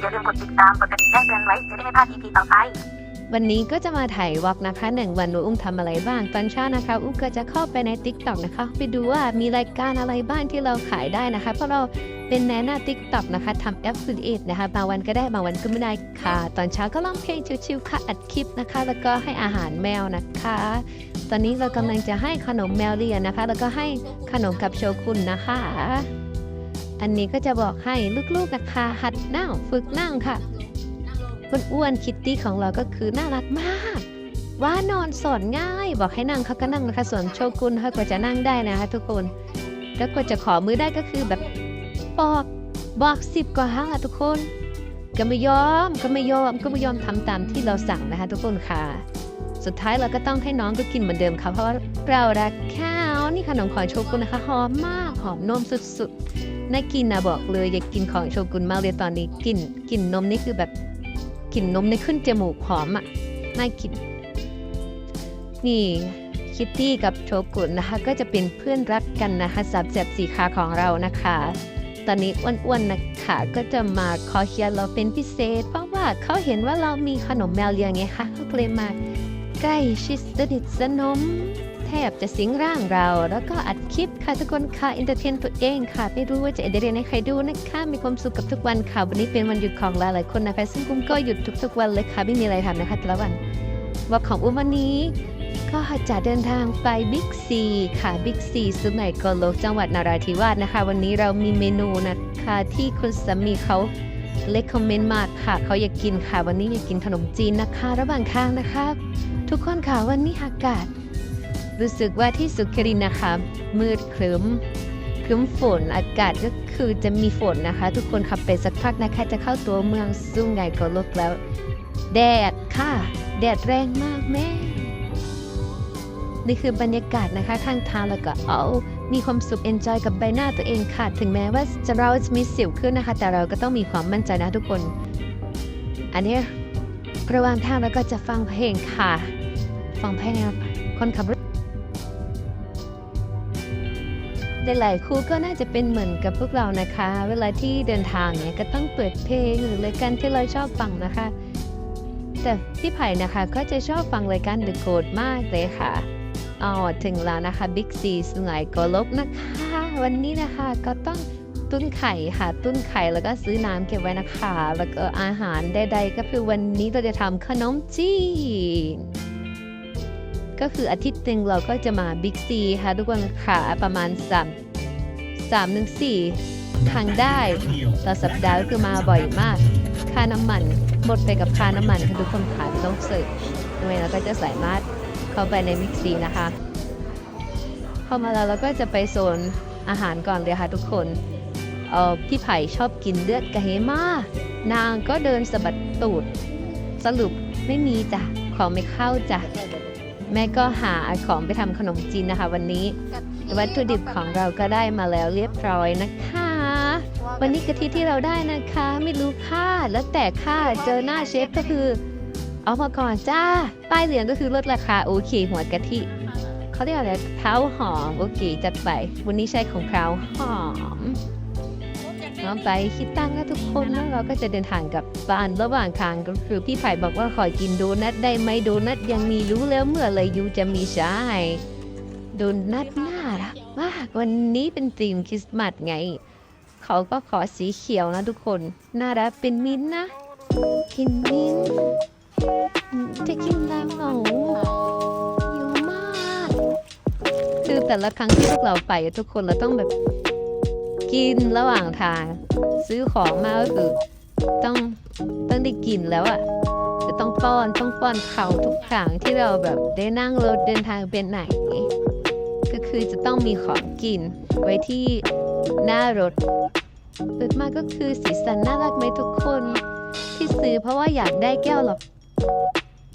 อย่าลืมกดติดตามกดกระดิ่งแจ้งเตือนไว้จะได้ไม่พลาด EP ต่อไป วันนี้ก็จะมาถ่ายวอกนะคะหนึ่งวันหนูอุ้มทำอะไรบ้างตอนเช้านะคะ อุ้มก็จะเข้าไปใน t ิ k t o k นะคะ ไปดูว่ามีรายการอะไรบ้างที่เราขายได้นะคะ เพราะเราเป็นแนหน้า t ิ k t o k นะคะทำ affiliate นะคะบางวันก็ได้บางวันก็ไม่ได้ค่ะ ตอนเช้าก็ร้องเพลงชิวๆค่ะอัดคลิปนะคะ แล้วก็ให้อาหารแมวนะคะ ตอนนี้เรากำลังจะให้ขนมแมวเรียนนะคะ แล้วก็ให้ขนมกับโชกุนนะคะ อันนี้ก็จะบอกให้ลูกๆนะคะหัดนั่งฝึกนั่งค่ะอ้วนๆคิตตี้ของเราก็คือน่ารักมาก ว่านอนสอนง่าย บอกให้นั่งเขาก็นั่งนะคะส่วนโชกุนเขากว่าจะนั่งได้นะคะทุกคน แล้วกว่าจะขอมือได้ก็คือแบบบอกบอกสิบกว่าครั้งอะทุกคน ก็ไม่ยอมก็ไม่ยอมก็ไม่ยอมทำตามที่เราสั่งนะคะทุกคนค่ะ สุดท้ายเราก็ต้องให้น้องก็กินเหมือนเดิมค่ะเพราะว่าเรารักข้าวนี่ขนมของโชกุนนะคะหอมมากหอมนมสุดๆ น่ากินนะบอกเลยอยากกินของโชกุนมากเลยตอนนี้กลินกลินนมนี่คือแบบกลิ่นนมในขึ้นจมูกหอมอะน่ากิน นี่คิตตี้กับโชกุนนะคะ ก็จะเป็นเพื่อนรักกันนะคะสามแสบสีขาของเรานะคะ ตอนนี้อ้วนๆนะคะก็จะมาขอเชียร์เราเป็นพิเศษ เพราะว่าเขาเห็นว่าเรามีขนมแมวเลียงไงคะเขาเลยมาใกล้ชิดสนิทสนม แทบจะสิงร่างเรา แล้วก็อัดคลิปค่ะทุกคนค่ะอินเตอร์เทนตัวเองค่ะ ไม่รู้ว่าจะเอเดเรนให้ใครดูนะคะ มีความสุขกับทุกวันค่ะ วันนี้เป็นวันหยุดของหลายๆคนนะคะ ซึ่งกุ้มก็หยุดทุกๆวันเลยค่ะ ไม่มีอะไรทำนะคะแต่ละวันวันของอุ้มวันนี้ก็จะเดินทางไปบิ๊กซีค่ะบิ๊กซีสุไหงโกลกจังหวัดนราธิวาสนะคะ วันนี้เรามีเมนูนะคะที่คุณสามีเขาเลคคอมเมนต์มากค่ะเขาอยากกินค่ะ วันนี้อยากกินขนมจีนนะคะ ระหว่างทางนะคะ ทุกคนค่ะวันนี้อากาศ รู้สึกว่าที่สุขรินนะคะ มืดครึ้มครึ้มฝนอากาศก็คือจะมีฝนนะคะ ทุกคนขับไปสักพักนะคะ จะเข้าตัวเมืองซุ่งไงก็ลกแล้ว แดดค่ะ แดดแรงมากแม่นี่คือบรรยากาศนะคะข้างทางแล้วก็เอามีความสุขเอนจอยกับใบหน้าตัวเองค่ะ ถึงแม้ว่าจะเราจะมีสิวขึ้นนะคะ แต่เราก็ต้องมีความมั่นใจนะทุกคน อันนี้ระหว่างทางเราก็จะฟังเพลงค่ะ ฟังเพลงคนขับรถ หลายๆคู่ก็น่าจะเป็นเหมือนกับพวกเรานะคะ เวลาที่เดินทางเนี่ยก็ต้องเปิดเพลงหรือรายการที่เราชอบฟังนะคะ แต่พี่ไผ่นะคะก็จะชอบฟังรายการ The Code มากเลยค่ะอ๋อถึงแล้วนะคะ Big C สุไหงโกลกนะคะ วันนี้นะคะก็ต้องตุ้นไข่ค่ะ ตุ้นไข่แล้วก็ซื้อน้ำเก็บไว้นะคะ แล้วก็อาหารใดๆก็คือวันนี้เราจะทำขนมจีน ก็คืออาทิตย์หนึ่งเราก็จะมาบิ๊กซีค่ะทุกคนค่ะประมาณ3 3ถึง4ครั้งได้ต่อสัปดาห์ก็คือมาบ่อยมาก ค่าน้ำมันหมดไปกับค่าน้ำมันค่ะทุกคนค่ะต้องเสิร์ฟด้วยเราก็จะสามารถเข้าไปในบิ๊กซีนะคะ เข้ามาแล้วเราก็จะไปโซนอาหารก่อนเลยค่ะทุกคนเออพี่ไผ่ชอบกินเลือดกระเฮมานางก็เดินสะบัดตูด สรุปไม่มีจ้ะของไม่เข้าจ้ะ แม่ก็หาของไปทำขนมจีนนะคะ วันนี้ วัตถุดิบของเราก็ได้มาแล้วเรียบร้อยนะคะ วันนี้กะทิที่เราได้นะคะ ไม่รู้ค่าแล้วแต่ค่าเจอหน้าเชฟก็คือ เอามาก่อนจ้า ป้ายเหลืองก็คือลดราคาโอเค หัวกะทิเขาเรียกอะไรเพราหอมโอเคจัดไป วันนี้ใช้ของเพราหอม เอาไปคิดตังค์นะทุกคนแล้วเราก็จะเดินทางกลับบ้านระหว่างทางก็คือพี่ไผ่บอกว่าขอกินโดนัทได้ไหมโดนัทยังมีรู้แล้วเมื่อไหรยูจะมีใช่โดนัทน่ารักมากวันนี้เป็นธีมคริสต์มาสไง เขาก็ขอสีเขียวนะทุกคนน่ารักเป็นมิ้นนะกินมิ้นท์จะกินแล้วหรอหิวมากคือแต่ละครั้งที่พวกเราไปทุกคนเราต้องแบบ กินระหว่างทาง ซื้อของมาก็คือต้องต้องได้กินแล้วอะ่ะจะต้องป้อนต้องป้อนเขาทุกครั้งที่เราแบบได้นั่งรถเดินทางเป็นไหนก็คือจะต้องมีของกินไว้ที่หน้ารถเปิดมาก็คือสีสันน่ารักไหมทุกคนที่ซื้อเพราะว่าอยากได้แก้วหรอก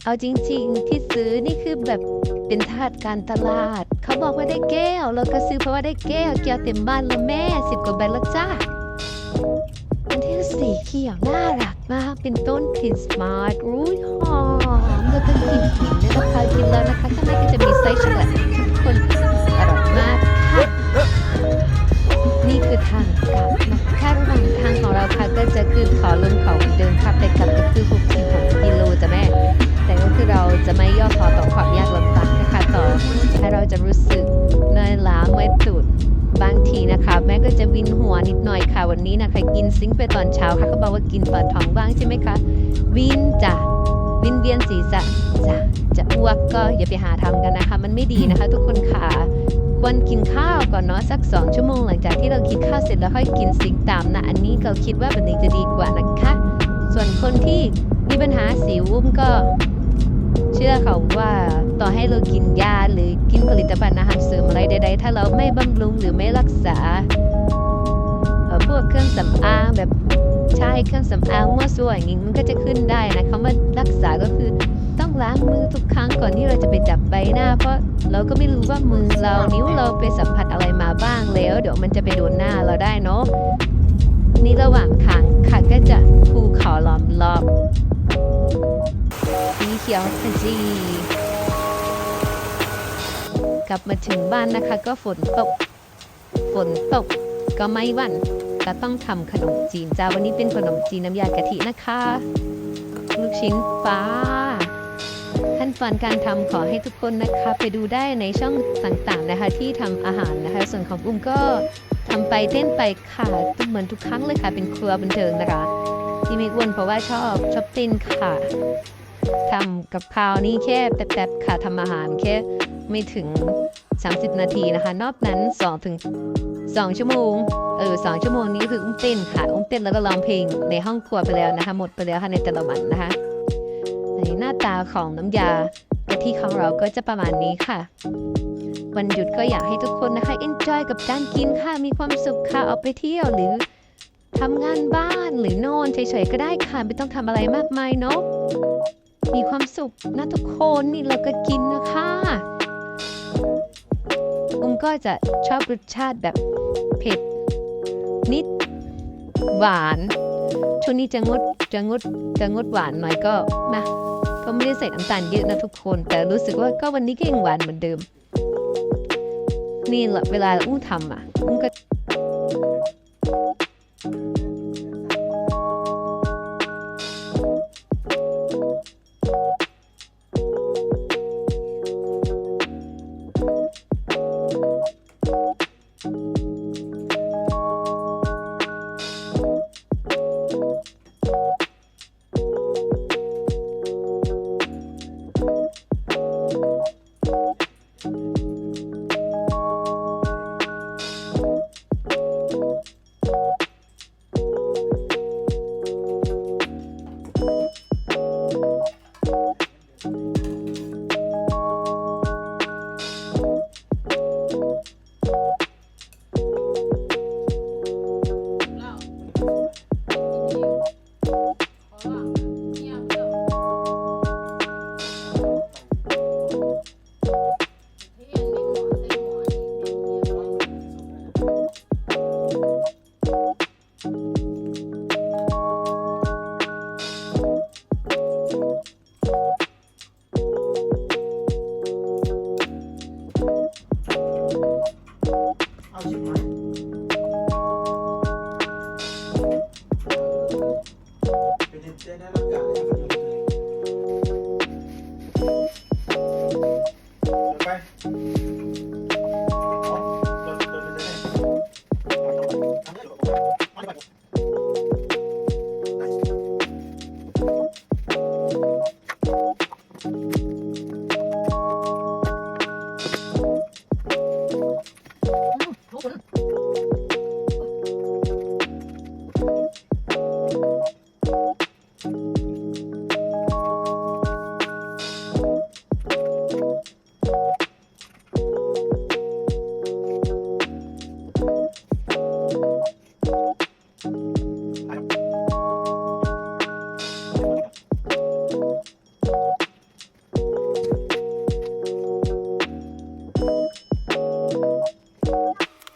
เอาจริง ๆ ที่ซื้อนี่คือแบบเป็นทาสการตลาด เขาบอกว่าได้แก้ว เราก็ซื้อเพราะว่าได้แก้วแก้วเต็มบ้านแล้วแม่สิบกว่าใบแล้วจ้าอันที่สีเขียวน่ารักมากเป็นต้นกลิ่นสมาร์ทรู้ยหอมแล้วก็กลิ่นหินเนี่ยนะคะกินแล้วนะคะข้างในก็จะมีไซส้ช็อกโกแลตทุกคนอร่อยมากค่ะนี่คือทางกลับนะคะระหว่างทางของเราค่ะก็จะขึ้นขาลงเขาเหมือนเดิมครับแต่กลับก็คือ66กิโลจ้ะแม่ แต่ก็คือเราจะไม่ย่อท้อต่อความยากลำบาก ต่อให้เราจะรู้สึกเหนื่อยล้าเมื่อยตุดบางทีนะคะแม่ก็จะวินหัวนิดหน่อยค่ะวันนี้นะคะกินซิงไปตอนเช้าค่ะเขาบอกว่ากินปลาท้องบ้างใช่ไหมคะวินจ้ะวินเวียนศีรษะจ้ะจะอ้วกก็อย่าไปหาทำกันนะคะ มันไม่ดีนะคะ ทุกคนค่ะควรกินข้าวก่อนเนาะสักสองชั่วโมงหลังจากที่เรากินข้าวเสร็จแล้วค่อยกินซิงตามนะอันนี้เราคิดว่าแบบนี้จะดีกว่านะคะ ส่วนคนที่มีปัญหาสิวุ้มก็ เชื่อเขาว่าต่อให้เรากินยาหรือกินผลิตภัณฑ์อาหารเสริมอะไรใดๆ ถ้าเราไม่บำรุงหรือไม่รักษาพวกเครื่องสำอางแบบใช้เครื่องสำอางมั่วซั่วอย่างนี้มันก็จะขึ้นได้นะคำว่ารักษาก็คือต้องล้างมือทุกครั้งก่อนที่เราจะไปจับใบหน้า เพราะเราก็ไม่รู้ว่ามือเรานิ้วเราไปสัมผัสอะไรมาบ้างแล้ว เดี๋ยวมันจะไปโดนหน้าเราได้เนาะนี่ระหว่างทางค่ะก็จะภูเขาล้อมรอบ สีเขียวขจีกลับมาถึงบ้านนะคะ ก็ฝนตก ฝนตกก็ไม่หวั่นก็ต้องทำขนมจีนจ้าวันนี้เป็นขนมจีนน้ำยากะทินะคะ ลูกชิ้นปลาขั้นตอนการทำขอให้ทุกคนนะคะ ไปดูได้ในช่องต่างๆนะคะ ที่ทำอาหารนะคะ ส่วนของอุ้มก็ทำไปเต้นไปค่ะเหมือนทุกครั้งเลยค่ะ เป็นครัวบันเทิงนะคะ ที่ไม่อ้วนเพราะว่าชอบชอบต้นค่ะทำกับข้าวนี่แค่แป๊บๆค่ะทำอาหารแค่ไม่ถึง 30 นาทีนะคะ นอกนั้น2ถึง2ชั่วโมงเออ2ชั่วโมงนี้คืออุ้มเต้นค่ะ อุ้มเต้นแล้วก็ร้องเพลงในห้องครัวไปแล้วนะคะ หมดไปแล้วค่ะในแต่ละวันนะคะในหน้าตาของน้ำยากะทิของเราก็จะประมาณนี้ค่ะ วันหยุดก็อยากให้ทุกคนนะคะ enjoy กับการกินค่ะ มีความสุขค่ะเอาไปเที่ยวหรือ ทำงานบ้านหรือนอนเฉยๆก็ได้ค่ะไม่ต้องทำอะไรมากมายเนาะมีความสุขนะทุกคนนี่เราก็กินนะคะอุ้มก็จะชอบรสชาติแบบเผ็ด นิด หวานช่วงนี้จะงดจะงดจะงดหวานหน่อยก็นะก็ไม่ได้ใส่น้ำตาลเยอะนะทุกคน แต่รู้สึกว่าก็วันนี้ก็ยังหวานเหมือนเดิม นี่แหละเวลาอุ้มทำอะอุ้มก็ เ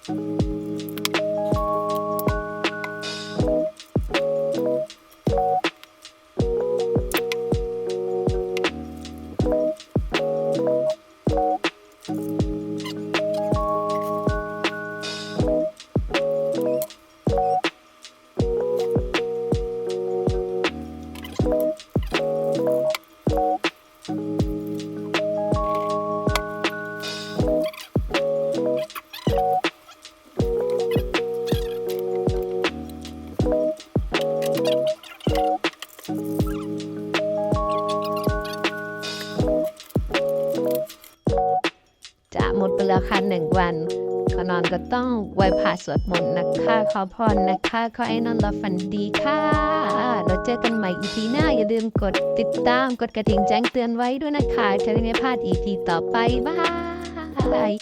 you หมดไปแล้วค่ะหนึ่งวันก่อนนอนก็ต้องไหว้พระสวดมนต์นะคะขอพรนะคะ ขอให้นอนหลับฝันดีค่ะ เราเจอกันใหม่อีพีหน้า อย่าลืมกดติดตามกดกระดิ่งแจ้งเตือนไว้ด้วยนะคะ จะได้ไม่พลาดอีพีต่อไปบาย